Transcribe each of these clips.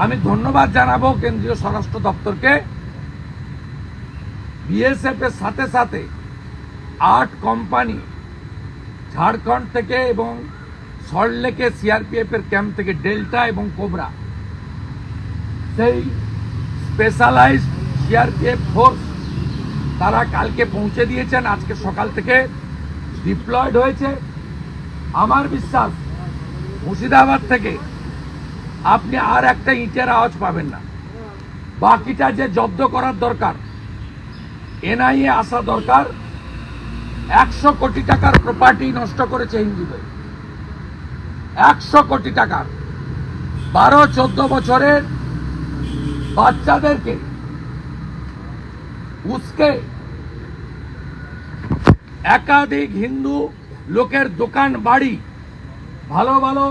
আমি ধন্যবাদ জানাব কেন্দ্রীয় স্বরাষ্ট্র দপ্তরকে। বিএসএফ এর সাথে সাথে আট কোম্পানি ঝাড়খণ্ড থেকে এবং সল্টলেকে সিআরপিএফ এর ক্যাম্প থেকে ডেল্টা এবং কোবরা। সেই স্পেশালাইজড সিআরপিএফ ফোর্স তারা কালকে পৌঁছে দিয়েছেন, আজকে সকাল থেকে ডিপ্লয়েড হয়েছে। আমার বিশ্বাস মুর্শিদাবাদ থেকে আপনি আর একটা ইটের আওয়াজ পাবেন না। বাকিটা যে জব্দ করার দরকার, এনআইএ আসা দরকার। একশো কোটি টাকার প্রপার্টি নষ্ট করেছে হিন্দুদের একশো কোটি টাকার বারো, চোদ্দ বছরের বাচ্চাদেরকে উসকে একাধিক হিন্দু লোকের দোকান বাড়ি ভালো ভালো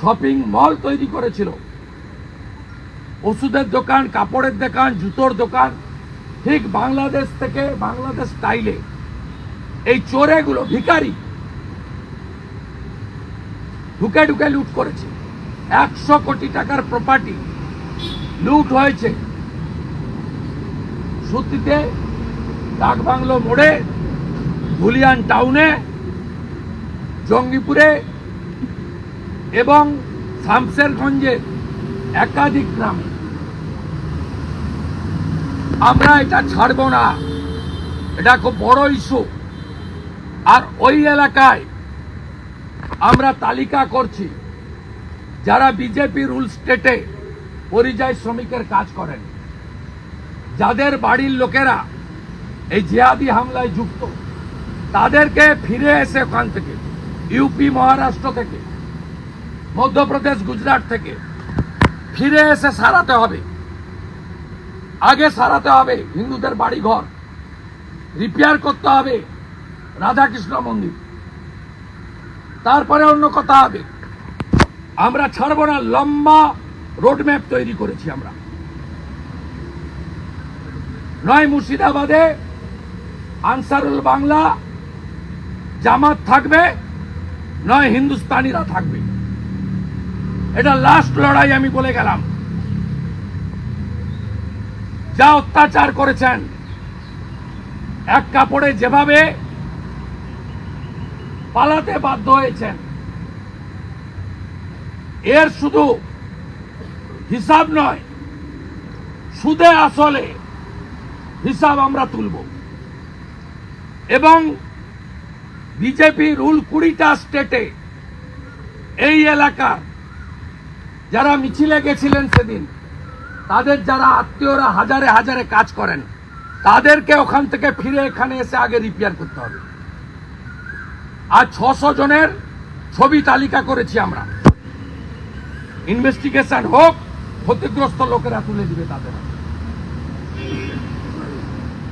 শপিং মল তৈরি করেছিল। ওষুধের দোকান, কাপড়ের দোকান, জুতোর দোকান, ঠিক বাংলাদেশ থেকে বাংলাদেশ স্টাইলে এই চোরেগুলো ভিখারি। ঢুকে ঢুকে লুট করেছে। একশো কোটি টাকার প্রপার্টি লুট হয়েছে। সুতিতে ডাকবাংলো মোড়ে ধুলিয়ান টাউনে জঙ্গিপুরে এবং শামসেরগঞ্জের একাধিক গ্রামে। আমরা এটা ছাড়ব না। এটা খুব বড় ইস্যু। আর ওই এলাকায় আমরা তালিকা করছি, যারা বিজেপি রুল স্টেটে পরিযায়ী শ্রমিকের কাজ করেন। যাদের বাড়ির লোকেরা এই জিহাদি হামলায় যুক্ত, তাদেরকে ফিরে এসে ওখান থেকে, ইউপি, মহারাষ্ট্র থেকে। মধ্যপ্রদেশ, গুজরাট থেকে। ফিরে এসে সারাতে হবে। আগে সারাতে হবে হিন্দুদের বাড়ি ঘর রিপেয়ার করতে হবে রাধাকৃষ্ণ মন্দির। তারপরে অন্য কথা হবে। আমরা ছাড়বো না, লম্বা রোডম্যাপ তৈরি করেছি আমরা। নয় মুর্শিদাবাদে আনসারুল বাংলা জামাত থাকবে, নয় হিন্দুস্তানিরা থাকবে। এটা লাস্ট লড়াই আমি বলে গেলাম। যা অত্যাচার করেছেন, এক কাপড়ে যেভাবে পালাতে বাধ্য হয়েছেন, এর শুধু হিসাব নয়, সুদে আসলে হিসাব আমরা তুলব। এবং বিজেপি রুল কুড়িটা স্টেটে এই এলাকার যারা মিছিলে গেছিলেন সেদিন, তাদের যারা আত্মীয়রা হাজারে হাজারে কাজ করেন, তাদেরকে ওখান থেকে ফিরে এখানে এসে আগে রিপেয়ার করতে হবে আর ছশো জনের ছবি তালিকা করেছি আমরা ইনভেস্টিগেশন হোক, ক্ষতিগ্রস্ত লোকেরা তুলে দিবে তাদের।